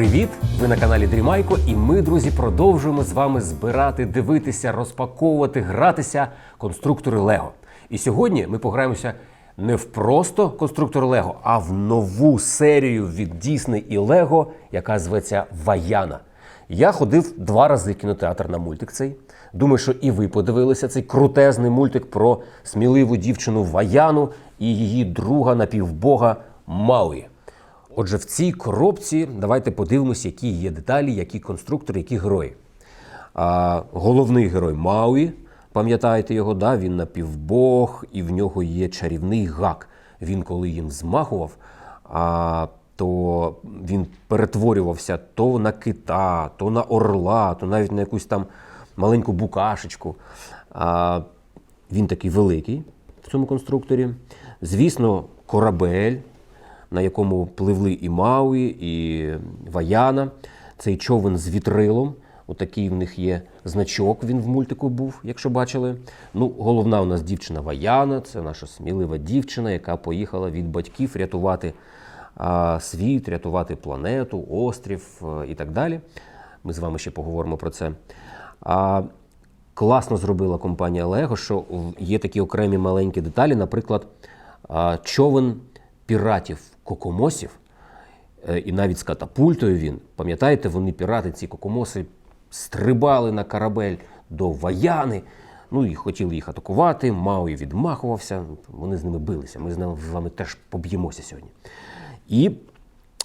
Привіт! Ви на каналі Дрімайко, і ми, друзі, продовжуємо з вами збирати, дивитися, розпаковувати, гратися конструктори Лего. І сьогодні ми пограємося не в просто конструктор Лего, а в нову серію від Дісней і Лего, яка зветься Ваяна. Я ходив два рази в кінотеатр на мультик цей. Думаю, що і ви подивилися цей крутезний мультик про сміливу дівчину Ваяну і її друга напівбога Мауї. Отже, в цій коробці давайте подивимося, які є деталі, які конструктори, які герої. А, головний герой Мауї, пам'ятаєте його, да? він напівбог, і в нього є чарівний гак. Він, коли їм змахував, а, то він перетворювався то на кита, то на орла, то навіть на якусь там маленьку букашечку. А, він такий великий в цьому конструкторі. Звісно, корабель на якому пливли і Мауї, і Ваяна. Цей човен з вітрилом. Отакий в них є значок, він в мультику був, якщо бачили. Ну, головна у нас дівчина Ваяна, це наша смілива дівчина, яка поїхала від батьків рятувати а, світ, рятувати планету, острів а, і так далі. Ми з вами ще поговоримо про це. А, класно зробила компанія Lego, що є такі окремі маленькі деталі, наприклад, а, човен піратів кокомосів, е, і навіть з катапультою він. Пам'ятаєте, вони пірати, ці кокомоси, стрибали на корабель до Ваяни. Ну і хотіли їх атакувати. Мауї відмахувався. Вони з ними билися. Ми з ними з вами теж поб'ємося сьогодні. І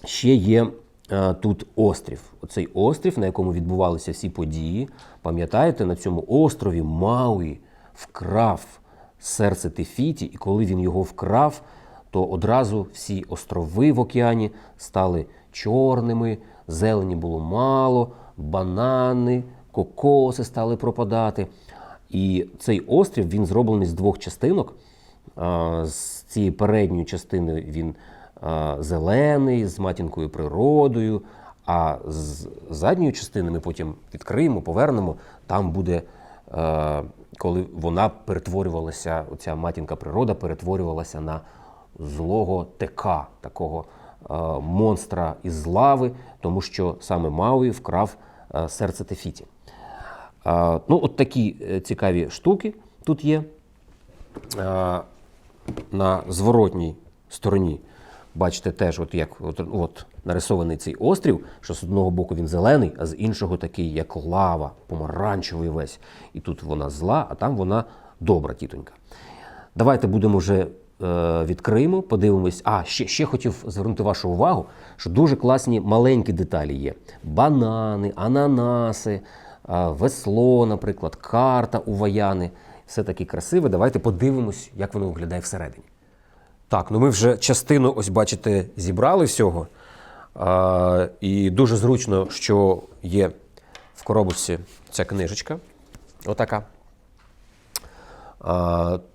ще є е, тут острів. Оцей острів, на якому відбувалися всі події. Пам'ятаєте, на цьому острові Мауї вкрав серце Тефіті, і коли він його вкрав, то одразу всі острови в океані стали чорними, зелені було мало, банани, кокоси стали пропадати. І цей острів він зроблений з двох частинок. З цієї передньої частини він зелений, з матінкою природою. А з задньої частини ми потім відкриємо, повернемо. Там буде, е, коли вона перетворювалася, оця матінка природа перетворювалася на злого ТК, такого е, монстра із лави, тому що саме Мауї вкрав е, серце Тефіті. А, ну, от такі е, цікаві штуки тут є. На зворотній стороні, бачите, теж, от як от, от, нарисований цей острів, що з одного боку він зелений, а з іншого такий, як лава, помаранчевий весь. І тут вона зла, а там вона добра тітонька. Давайте будемо вже е, відкриємо, подивимось. А, ще, ще хотів звернути вашу увагу, що дуже класні маленькі деталі є: банани, ананаси, е, весло, наприклад, карта у ваяни. Все таке красиве. Давайте подивимось, як воно виглядає всередині. Так, ну ми вже частину, ось бачите, зібрали всього. А, і дуже зручно, що є в коробочці ця книжечка. Отака.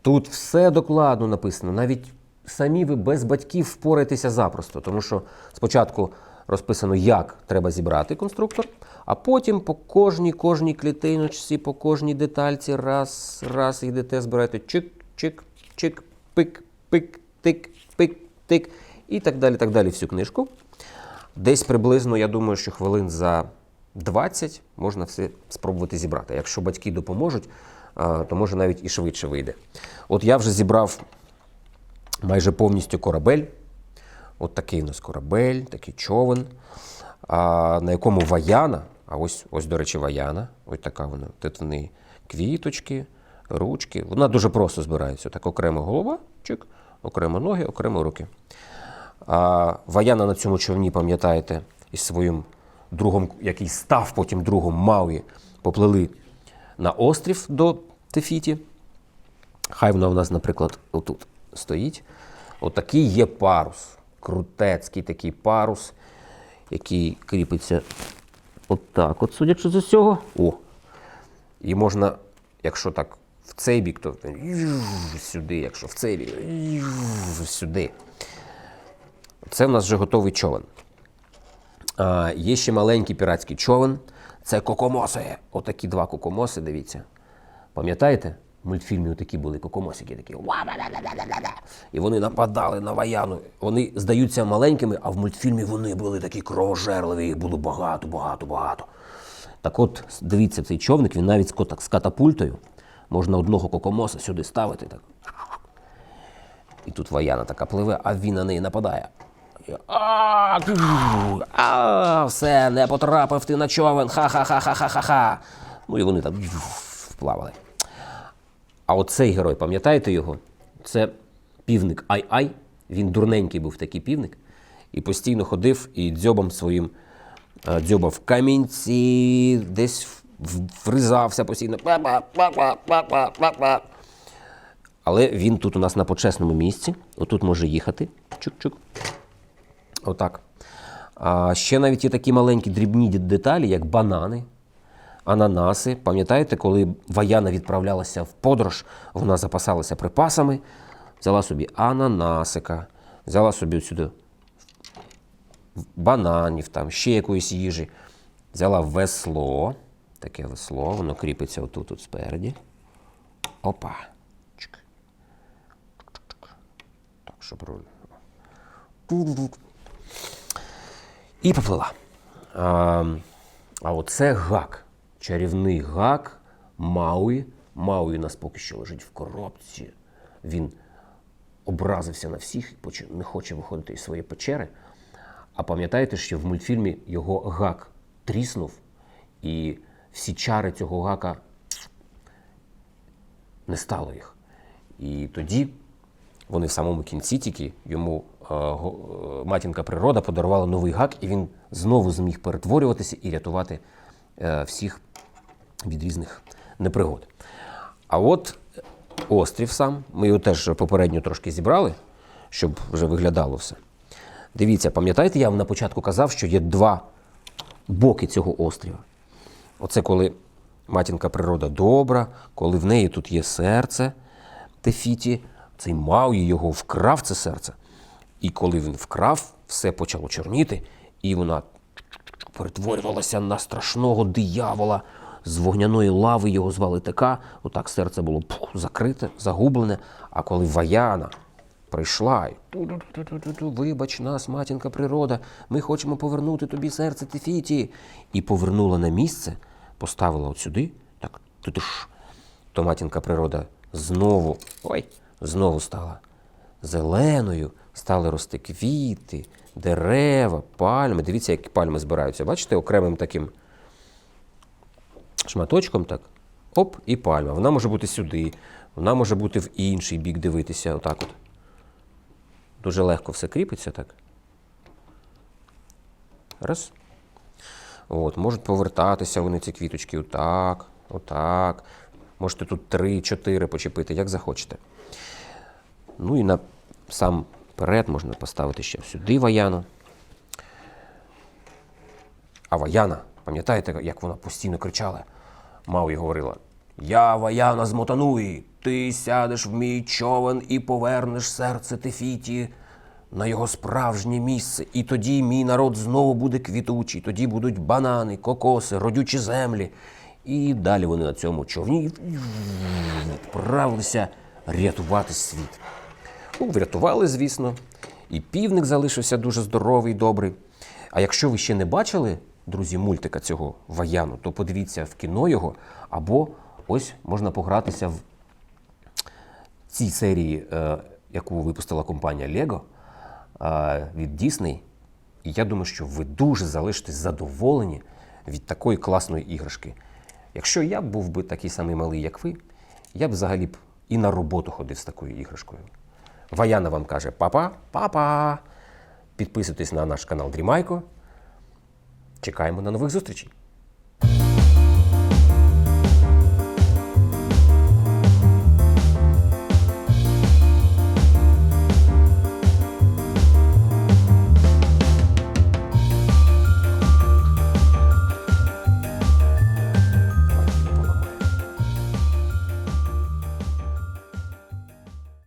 Тут все докладно написано. Навіть самі ви без батьків впораєтеся запросто, тому що спочатку розписано, як треба зібрати конструктор, а потім по кожній кожній клітиночці, по кожній детальці, раз, раз йдете, збираєте чик, чик, чик, пик, пик, тик, пик, тик і так далі, так далі всю книжку. Десь приблизно, я думаю, що хвилин за 20 можна все спробувати зібрати. Якщо батьки допоможуть, то може навіть і швидше вийде. От я вже зібрав майже повністю корабель. От такий у нас корабель, такий човен, на якому ваяна, а ось, ось, до речі, ваяна, ось така вона. Тут квіточки, ручки. Вона дуже просто збирається. Так, окрема голова, чик, окремо ноги, окремо руки. А Ваяна на цьому човні, пам'ятаєте, із своїм другом, який став потім другом Мауї, поплили на острів до Тефіті. Хай вона у нас, наприклад, отут стоїть. Отакий є парус. Крутецький такий парус, який кріпиться отак, от, судячи з усього. О! І можна, якщо так в цей бік, то сюди, якщо в цей бік, сюди. Це в нас вже готовий човен. А, є ще маленький піратський човен. Це кокомоси. Отакі два кокомоси, дивіться. Пам'ятаєте? В мультфільмі такі були кокомосики, такі. І вони нападали на Ваяну. Вони здаються маленькими, а в мультфільмі вони були такі кровожерливі, їх було багато, багато, багато. Так от, дивіться, цей човник, він навіть з катапультою. Можна одного кокомоса сюди ставити. Так. І тут Ваяна така пливе, а він на неї нападає. А, все, не потрапив ти на човен. Ха-ха-ха-ха-ха-ха. Ну і вони там вплавали. А оцей герой, пам'ятаєте його? Це півник Ай-Ай. Він дурненький був такий півник. І постійно ходив і дзьобом своїм е, дзьобав камінці, десь вризався постійно. Але він тут у нас на почесному місці. Отут може їхати. Чук-чук. Отак. А ще навіть є такі маленькі дрібні деталі, як банани, ананаси. Пам'ятаєте, коли Ваяна відправлялася в подорож, вона запасалася припасами, взяла собі ананасика, взяла собі сюди бананів, там, ще якоїсь їжі. Взяла весло, таке весло, воно кріпиться отут, тут спереді. Опа. Так, щоб руль. І поплила. А, а оце гак. Чарівний гак Мауї. Мауї у нас поки що лежить в коробці. Він образився на всіх, поч- не хоче виходити із своєї печери. А пам'ятаєте, що в мультфільмі його гак тріснув, і всі чари цього гака не стало їх. І тоді вони в самому кінці тільки йому е, е, матінка природа подарувала новий гак, і він знову зміг перетворюватися і рятувати е, всіх від різних непригод. А от острів сам, ми його теж попередньо трошки зібрали, щоб вже виглядало все. Дивіться, пам'ятаєте, я вам на початку казав, що є два боки цього острова. Оце коли матінка природа добра, коли в неї тут є серце Тефіті, цей Мауї його вкрав це серце. І коли він вкрав, все почало чорніти, і вона перетворювалася на страшного диявола. З вогняної лави його звали ТК, отак серце було пух, закрите, загублене. А коли Ваяна прийшла і вибач нас, матінка природа, ми хочемо повернути тобі серце Тефіті. І повернула на місце, поставила от сюди, так, тутуш, то матінка природа знову, ой, знову стала зеленою, стали рости квіти, дерева, пальми. Дивіться, як пальми збираються. Бачите, окремим таким шматочком, так, оп, і пальма. Вона може бути сюди, вона може бути в інший бік дивитися, отак от. Дуже легко все кріпиться, так. Раз. От, можуть повертатися вони ці квіточки отак, отак. Можете тут три-чотири почепити, як захочете. Ну і на сам перед можна поставити ще сюди ваяну. А Ваяна, пам'ятаєте, як вона постійно кричала? Мауї говорила: Я Ваяна з Мотануї, ти сядеш в мій човен і повернеш серце Тефіті на його справжнє місце. І тоді мій народ знову буде квітучий, тоді будуть банани, кокоси, родючі землі. І далі вони на цьому човні відправилися рятувати світ. Ну, врятували, звісно. І півник залишився дуже здоровий, добрий. А якщо ви ще не бачили, друзі, мультика цього Ваяну, то подивіться в кіно його, або ось можна погратися в цій серії, е, яку випустила компанія Lego е, від Disney. І я думаю, що ви дуже залишитесь задоволені від такої класної іграшки. Якщо я був би такий самий малий, як ви, я б взагалі б і на роботу ходив з такою іграшкою. Ваяна вам каже: папа, папа. Підписуйтесь на наш канал Дрімайко. Чекаємо на нових зустрічей.